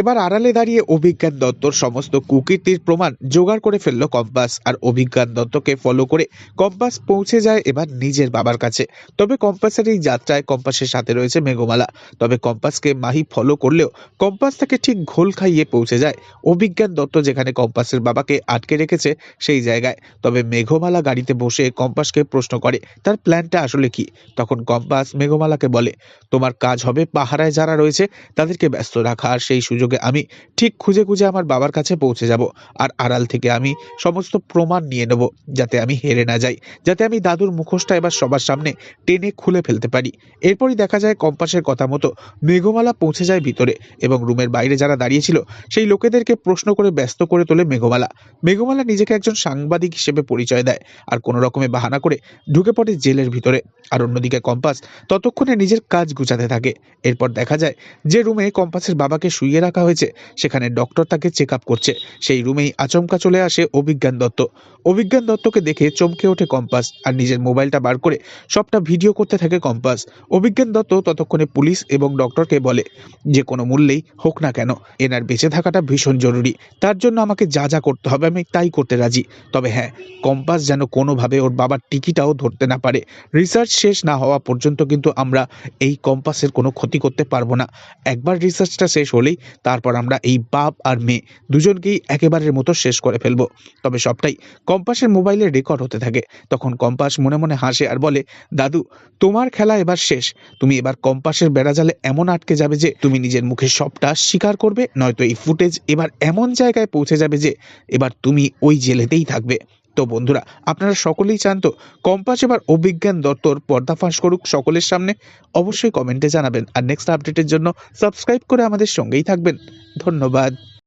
এবার আড়ালে দাঁড়িয়ে অভিজ্ঞান দত্তর সমস্ত কুকীর্তির প্রমাণ জোগাড় করে ফেলল কম্পাস। আর অভিজ্ঞান দত্তকে ফলো করে কম্পাস পৌঁছে যায় এবার নিজের বাবার কাছে। তবে কম্পাসের এই যাত্রায় কম্পাসের সাথে রয়েছে মেঘমালা। তবে কম্পাসকে মাহি ফলো করলেও কম্পাস তাকে ঠিক ঘোল খাইয়ে পৌঁছে যায়। অভিজ্ঞান দত্ত যেখানে কম্পাসের বাবাকে আটকে রেখেছে সেই জায়গায়। তবে মেঘমালা গাড়িতে বসে কম্পাসকে প্রশ্ন করে, তার প্ল্যানটা আসলে কি? তখন কম্পাস মেঘমালাকে বলে, তোমার কাজ হবে পাহারায় যারা রয়েছে তাদেরকে ব্যস্ত রাখা। আর সেই সুযোগে আমি ঠিক খুঁজে খুঁজে আমার বাবার কাছে পৌঁছে যাব আর আড়াল থেকে আমি সমস্ত প্রমাণ নিয়ে নেব যাতে আমি হেরে না যাই, যাতে আমি দাদুর মুখোশটা এবার সবার সামনে টেনে খুলে ফেলতে পারি। এরপরই দেখা যায় কম্পাসের কথা মতো মেঘমালা পৌঁছে যায় ভিতরে এবং রুমের বাইরে যারা দাঁড়িয়েছিল সেই লোকেদেরকে প্রশ্ন করে ব্যস্ত করে তোলে মেঘমালা। মেঘমালা নিজেকে একজন সাংবাদিক হিসেবে পরিচয় দেয় আর কোনো রকমে বাহানা করে ঢুকে পড়ে জেলের ভিতরে। আর অন্যদিকে কম্পাস ততক্ষণে নিজের কাজ গুছাতে থাকে। এরপর দেখা যায় যে রুমে কম্পাসের বাবাকে শুইয়ে রাখা হয়েছে। সেখানে ডক্টর তাকে চেক করছে। সেই রুমেই আচমকা চলে আসে অভিজ্ঞান দত্ত। অভিজ্ঞান দত্তকে দেখে চমকে ওঠে কম্পাস আর নিজের মোবাইলটা বার করে সবটা ভিডিও করতে থাকে কম্পাস। অভিজ্ঞান দত্ত ততক্ষণে পুলিশ এবং ডক্টরকে বলে, যে কোনো মূল্যেই হোক না কেন, এনার বেঁচে থাকাটা ভীষণ জরুরি। তার জন্য আমাকে যা যা করতে হবে আমি তাই করতে রাজি। তবে হ্যাঁ কম্পাস যেন কোনোভাবে ওর বাবার টিকিটাও ধরতে না পারে। রিসার্চ শেষ না হওয়া পর্যন্ত কিন্তু আমরা এই কম্পাসের কোনো ক্ষতি করতে পারব না। একবার রিসার্চটা শেষ হলেই তারপর আমরা এই বাপ আর মেয়ে দুজনকেই একেবারের মতো শেষ করে ফেলব। তবে সবটাই কম্পাসের মোবাইলে রেকর্ড হতে থাকে। তখন কম্পাস মনে মনে হাসে আর বলে, দাদু, তোমার খেলা এবার শেষ। তুমি এবার কম্পাসের বেড়াজালে এমন আটকে যাবে যে, তুমি নিজের মুখে সবটা স্বীকার করবে, নয়তো এই ফুটেজ এবার এমন জায়গায় পৌঁছে যাবে যে, এবার তুমি ওই জেলেতেই থাকবে। তো বন্ধুরা, আপনারা সকলেই চান তো কম্পাস এবার অভিজ্ঞান দত্তর পর্দাফাঁস করুক সকলের সামনে। অবশ্যই কমেন্টে জানাবেন। আর নেক্সট আপডেটের জন্য সাবস্ক্রাইব করে আমাদের সঙ্গেই থাকবেন। ধন্যবাদ।